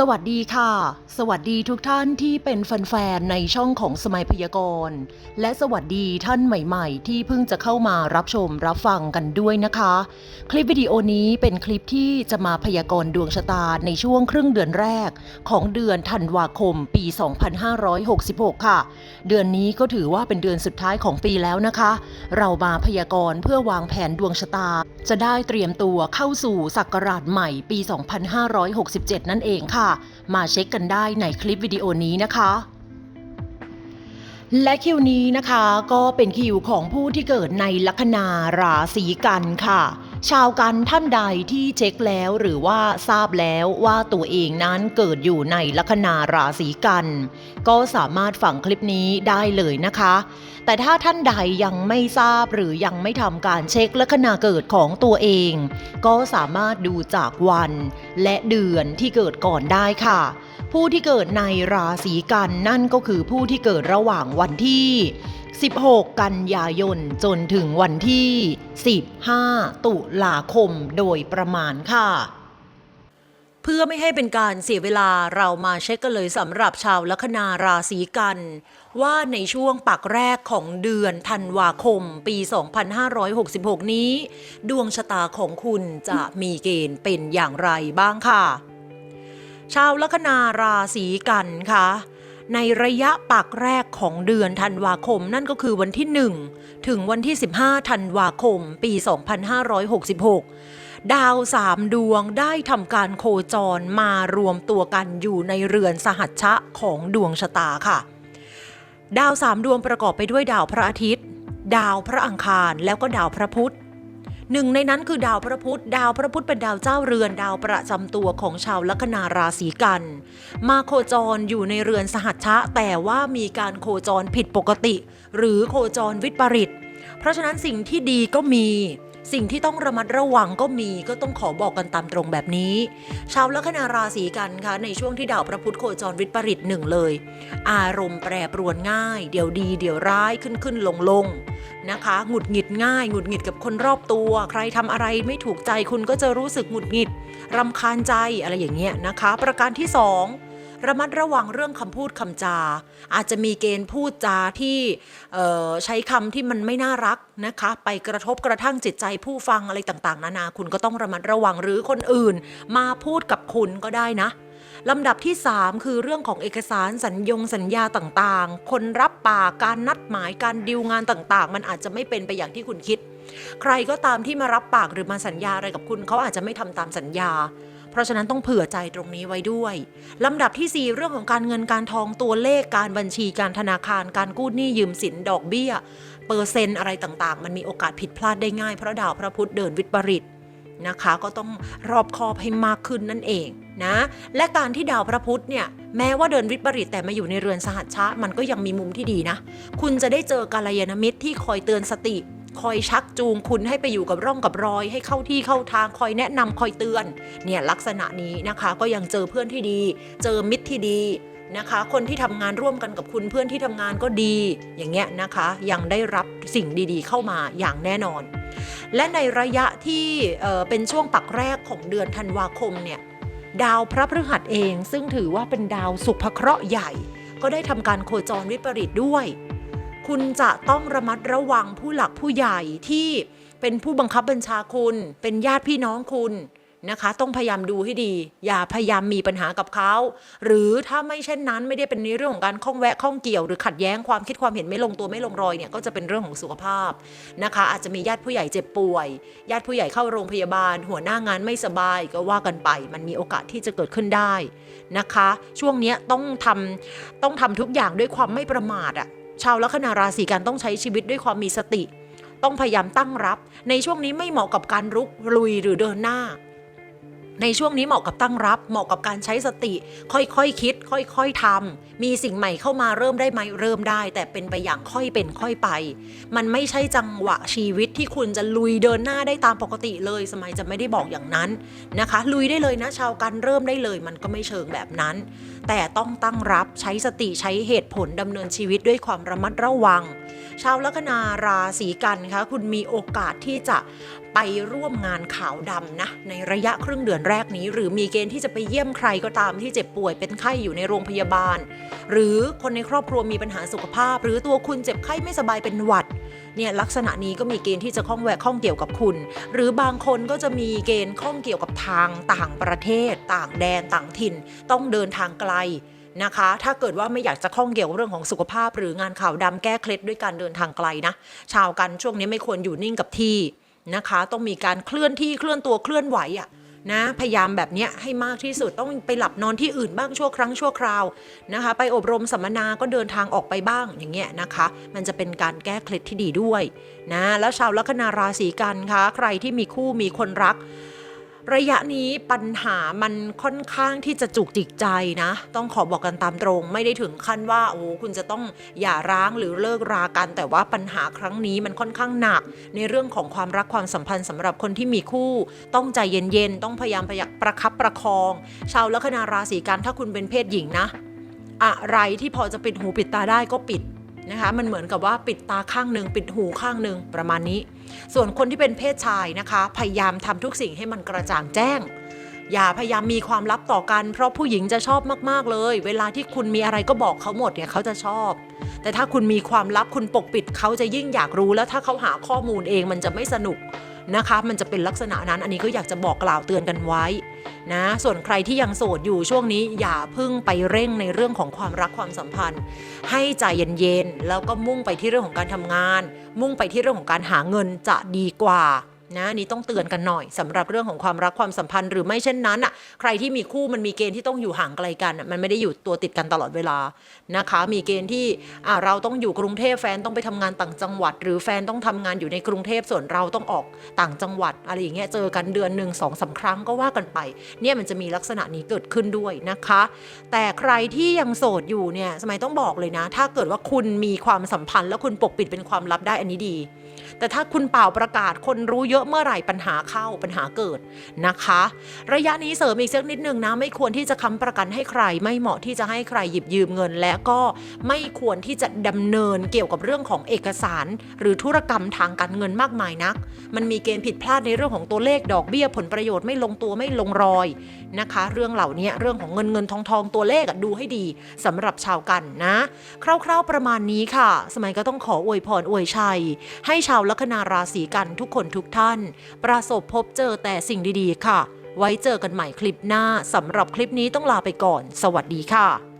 สวัสดีค่ะ สวัสดีทุกท่านที่เป็นแฟนๆในช่องของสมัยพยากรณ์ และสวัสดีท่านใหม่ๆ ที่เพิ่งจะเข้ามารับชมรับฟังกันด้วยนะคะ คลิปวิดีโอนี้เป็นคลิปที่จะมาพยากรณ์ดวงชะตาในช่วงครึ่งเดือนแรก ของเดือนธันวาคมปี 2566 ค่ะ เดือนนี้ก็ถือว่าเป็นเดือนสุดท้ายของปีแล้วนะคะ เรามาพยากรณ์เพื่อวางแผนดวงชะตา จะได้เตรียมตัวเข้าสู่ศักราชใหม่ปี 2567 นั่นเองค่ะมาเช็คกันได้ในคลิปวิดีโอนี้นะคะและคิวนี้นะคะก็เป็นคิวของผู้ที่เกิดในลัคนาราศีกันค่ะ ชาวกันท่านใดที่เช็คแล้วหรือว่าทราบแล้วว่าตัวเองนั้นเกิดอยู่ในลัคนาราศีกัน ก็สามารถฟังคลิปนี้ได้เลยนะคะ แต่ถ้าท่านใดยังไม่ทราบหรือยังไม่ทำการเช็คลัคนาเกิดของตัวเอง ก็สามารถดูจากวันและเดือนที่เกิดก่อนได้ค่ะ ผู้ที่เกิดในราศีกันนั่นก็คือผู้ที่เกิดระหว่างวันที่ 16 กันยายน จนถึงวันที่ 15 ตุลาคมโดยประมาณค่ะ เพื่อไม่ให้เป็นการเสียเวลาเรามาเช็คกันเลยสำหรับชาวลัคนาราศีกัน ว่าในช่วงปักแรกของเดือนธันวาคมปี 2566 นี้ ดวงชะตาของคุณจะมีเกณฑ์เป็นอย่างไรบ้างค่ะ ชาวลัคนาราศีกันค่ะ ในระยะปักแรกของเดือนธันวาคม นั่นก็คือวันที่ 1 ถึงวันที่ 15 ธันวาคม ปี 2566 ดาวสามดวงได้ทำการโคจรมารวมตัวกันอยู่ในเรือนสหัชชะของดวงชะตาค่ะ ดาวสามดวงประกอบไปด้วยดาวพระอาทิตย์ ดาวพระอังคารแล้วก็ดาวพระพุธ หนึ่งในนั้นคือดาวพระพุธดาวพระพุธเป็นดาวเจ้าเรือนดาวประจำตัวของชาวลัคนาราศีกัน มาโคจรอยู่ในเรือนสหัชชะ แต่ว่ามีการโคจรผิดปกติ หรือโคจรวิปริต เพราะฉะนั้นสิ่งที่ดีก็มี สิ่งที่ต้องระมัดระวังก็มีก็ต้องขอบอกกันตามตรงแบบนี้ ชาวลัคนาราศีกันคะในช่วงที่ดาวพระพุธโคจรวิปริตหนึ่งเลย อารมณ์แปรปรวนง่าย เดี๋ยวดีเดี๋ยวร้ายขึ้นขึ้นลงลงนะคะหงุดหงิดง่ายหงุดหงิดกับคนรอบตัว ใครทำอะไรไม่ถูกใจคุณก็จะรู้สึกหงุดหงิดรำคาญใจอะไรอย่างเงี้ยนะคะ ประการที่สอง ระมัดระวังเรื่องคำพูดคำจา อาจจะมีเกณฑ์พูดจาที่ใช้คำที่มันไม่น่ารักนะคะ ไปกระทบกระทั่งจิตใจผู้ฟังอะไรต่างๆ นานาคุณก็ต้องระมัดระวังหรือคนอื่น มาพูดกับคุณก็ได้นะลำดับที่ 3 คือเรื่องของเอกสารสัญญงสัญญาต่างๆ คนรับปากการนัดหมายการดิวงานต่างๆ มันอาจจะไม่เป็นไปอย่างที่คุณคิด ใครก็ตามที่มารับปากหรือมาสัญญาอะไรกับคุณเขาอาจจะไม่ทำตามสัญญา เพราะฉะนั้นต้องเผื่อใจตรงนี้ไว้ด้วยลำดับทีสี่ 4 เรื่องของการเงินการทองตัวเลขการบัญชีการธนาคารการกู้หนี้ยืมสินดอกเบี้ย เปอร์เซ็นต์อะไรต่างๆ มันมีโอกาสผิดพลาดได้ง่ายเพราะดาวพระพุธเดินวิปริตนะคะก็ต้องรอบคอบให้มากขึ้นนั่นเองนะและการที่ดาวพระพุธเนี่ยแม้ว่าเดินวิปริตแต่มาอยู่ในเรือนสหัชชะ มันก็ยังมีมุมที่ดีนะ คุณจะได้เจอกัลยาณมิตรที่คอยเตือนสติ คอยชักจูงคุณให้ไปอยู่กับร่องกับรอย ให้เข้าที่เข้าทางคอยแนะนำคอยเตือน เนี่ยลักษณะนี้นะคะก็ยังเจอเพื่อนที่ดี เจอมิตรที่ดีนะคะ คนที่ทำงานร่วมกันกับคุณเพื่อนที่ทำงานก็ดี อย่างเงี้ยนะคะ ยังได้รับสิ่งดีๆ เข้ามาอย่างแน่นอน และในระยะที่เเป็นช่วงปักแรกของเดือนธันวาคมเนี่ยดาวพระพฤหัสเองซึ่งถือว่าเป็นดาวสุภเคราะห์ใหญ่ ก็ได้ทำการโคจรวิปริตด้วย คุณจะต้องระมัดระวังผู้หลักผู้ใหญ่ที่เป็นผู้บังคับบัญชาคุณ เป็นญาติพี่น้องคุณนะคะ ต้องพยายามดูให้ดี อย่าพยายามมีปัญหากับเขา หรือถ้าไม่เช่นนั้นไม่ได้เป็นในเรื่องของการข้องแวะข้องเกี่ยว หรือขัดแย้งความคิดความเห็นไม่ลงตัวไม่ลงรอยเนี่ยก็จะเป็นเรื่องของสุขภาพนะคะ อาจจะมีญาติผู้ใหญ่เจ็บป่วย ญาติผู้ใหญ่เข้าโรงพยาบาล หัวหน้างานไม่สบายก็ว่ากันไป มันมีโอกาสที่จะเกิดขึ้นได้นะคะ ช่วงนี้ต้องทำต้องทำทุกอย่างด้วยความไม่ประมาทอะ ชาวลัคนาราศีกันต้องใช้ชีวิตด้วยความมีสติ ต้องพยายามตั้งรับ ในช่วงนี้ไม่เหมาะกับการรุกลุยหรือเดินหน้า ในช่วงนี้เหมาะกับตั้งรับ เหมาะกับการใช้สติ ค่อยๆคคิด ค่อยๆทำมีสิ่งใหม่เข้ามาเริ่มได้ไหมเริ่มได้ แต่เป็นไปอย่างค่อยเป็นค่อยไป มันไม่ใช่จังหวะชีวิตที่คุณจะลุยเดินหน้าได้ตามปกติเลย สมัยจะไม่ได้บอกอย่างนั้นนะคะ ลุยได้เลยนะชาวกันเริ่มได้เลย มันก็ไม่เชิงแบบนั้น แต่ต้องตั้งรับใช้สติใช้เหตุผลดำเนินชีวิตด้วยความระมัดระวัง ชาวลัคนาราศีกันคะคุณมีโอกาสที่จะไปร่วมงานขาวดำนะในระยะครึ่งเดือนแรกนี้ หรือมีเกณฑ์ที่จะไปเยี่ยมใครก็ตามที่เจ็บป่วยเป็นไข้อยู่ในโรงพยาบาล หรือคนในครอบครัวมีปัญหาสุขภาพ หรือตัวคุณเจ็บไข้ไม่สบายเป็นหวัดเนี่ยลักษณะนี้ก็มีเกณฑ์ที่จะข้องแวะข้องเกี่ยวกับคุณ หรือบางคนก็จะมีเกณฑ์ข้องเกี่ยวกับทางต่างประเทศ ต่างแดนต่างถิ่น ต้องเดินทางไกลนะคะ ถ้าเกิดว่าไม่อยากจะข้องเกี่ยวกับเรื่องของสุขภาพ หรืองานข่าวดำแก้เคล็ดด้วยการเดินทางไกลนะ ชาวกันช่วงนี้ไม่ควรอยู่นิ่งกับที่นะคะ ต้องมีการเคลื่อนที่เคลื่อนตัวเคลื่อนไหวอะ นะพยายามแบบนี้ให้มากที่สุดต้องไปหลับนอนที่อื่นบ้างชั่วครั้งชั่วคราวนะคะ ไปอบรมสัมมนาก็เดินทางออกไปบ้างอย่างเงี้ยนะคะ มันจะเป็นการแก้เคล็ดที่ดีด้วยนะแล้วชาวลัคนาราศีกันคะใครที่มีคู่มีคนรัก ระยะนี้ปัญหามันค่อนข้างที่จะจุกจิกใจนะ ต้องขอบอกกันตามตรง ไม่ได้ถึงขั้นว่าโอ้คุณจะต้องหย่าร้างหรือเลิกรากัน แต่ว่าปัญหาครั้งนี้มันค่อนข้างหนัก ในเรื่องของความรักความสัมพันธ์สำหรับคนที่มีคู่ ต้องใจเย็นๆต้องพยายามประยักประคับประคอง ชาวลัคนาราศีกันถ้าคุณเป็นเพศหญิงนะ อะไรที่พอจะปิดหูปิดตาได้ก็ปิดนะคะมันเหมือนกับว่าปิดตาข้างหนึ่งปิดหูข้างหนึ่งประมาณนี้ ส่วนคนที่เป็นเพศชายนะคะ พยายามทำทุกสิ่งให้มันกระจ่างแจ้ง อย่าพยายามมีความลับต่อกัน เพราะผู้หญิงจะชอบมากๆเลย เวลาที่คุณมีอะไรก็บอกเขาหมดเนี่ยเขาจะชอบ แต่ถ้าคุณมีความลับคุณปกปิดเขาจะยิ่งอยากรู้แล้วถ้าเขาหาข้อมูลเองมันจะไม่สนุก นะคะ มันจะเป็นลักษณะนั้นอันนี้ก็อยากจะบอกกล่าวเตือนกันไว้นะส่วนใครที่ยังโสดอยู่ช่วงนี้อย่าพึ่งไปเร่งในเรื่องของความรักความสัมพันธ์ ให้ใจเย็นๆแล้วก็มุ่งไปที่เรื่องของการทำงาน มุ่งไปที่เรื่องของการหาเงินจะดีกว่า นะนนี้ต้องเตือนกันหน่อยสำหรับเรื่องของความรักความสัมพันธ์หรือไม่เช่นนั้นอะใครที่มีคู่มันมีเกณฑ์ที่ต้องอยู่ห่างไกลกันมันไม่ได้อยู่ตัวติดกันตลอดเวลานะคะ มีเกณฑ์ที่อะเราต้องอยู่กรุงเทพแฟนต้องไปทำงานต่างจังหวัด หรือแฟนต้องทำงานอยู่ในกรุงเทพส่วนเราต้องออกต่างจังหวัด อะไรอย่างเงี้ยเจอกันเดือนหนึ่งสองสามครั้งก็ว่ากันไป เนี่ยมันจะมีลักษณะนี้เกิดขึ้นด้วยนะคะ แต่ใครที่ยังโสดอยู่เนี่ยสมัยต้องบอกเลยนะ ถ้าเกิดว่าคุณมีความสัมพันธ์ แล้วคุณปกปิดเป็นความลับได้อันนี้ดี แต่ถ้าคุณเป่าประกาศคนรู้เยอะเมื่อไหร่ปัญหาเข้าปัญหาเกิดนะคะ ระยะนี้เสริมอีกสักนิดนึงนะ ไม่ควรที่จะค้ำประกันให้ใคร ไม่เหมาะที่จะให้ใครหยิบยืมเงิน และก็ไม่ควรที่จะดำเนินเกี่ยวกับเรื่องของเอกสาร หรือธุรกรรมทางการเงินมากมายนัก มันมีเกณฑ์ผิดพลาดในเรื่องของตัวเลขดอกเบี้ยผลประโยชน์ไม่ลงตัวไม่ลงรอยนะคะ เรื่องเหล่านี้เรื่องของเงินเงินทองทองตัวเลขดูให้ดีสำหรับชาวกันนะ คร่าวๆประมาณนี้ค่ะ สมัยก็ต้องขออวยพรอวยชัย ให้ชาวลัคนาราศีกันทุกคนทุกท่าน ประสบพบเจอแต่สิ่งดีๆ ค่ะ ไว้เจอกันใหม่คลิปหน้าสำหรับคลิปนี้ต้องลาไปก่อน สวัสดีค่ะ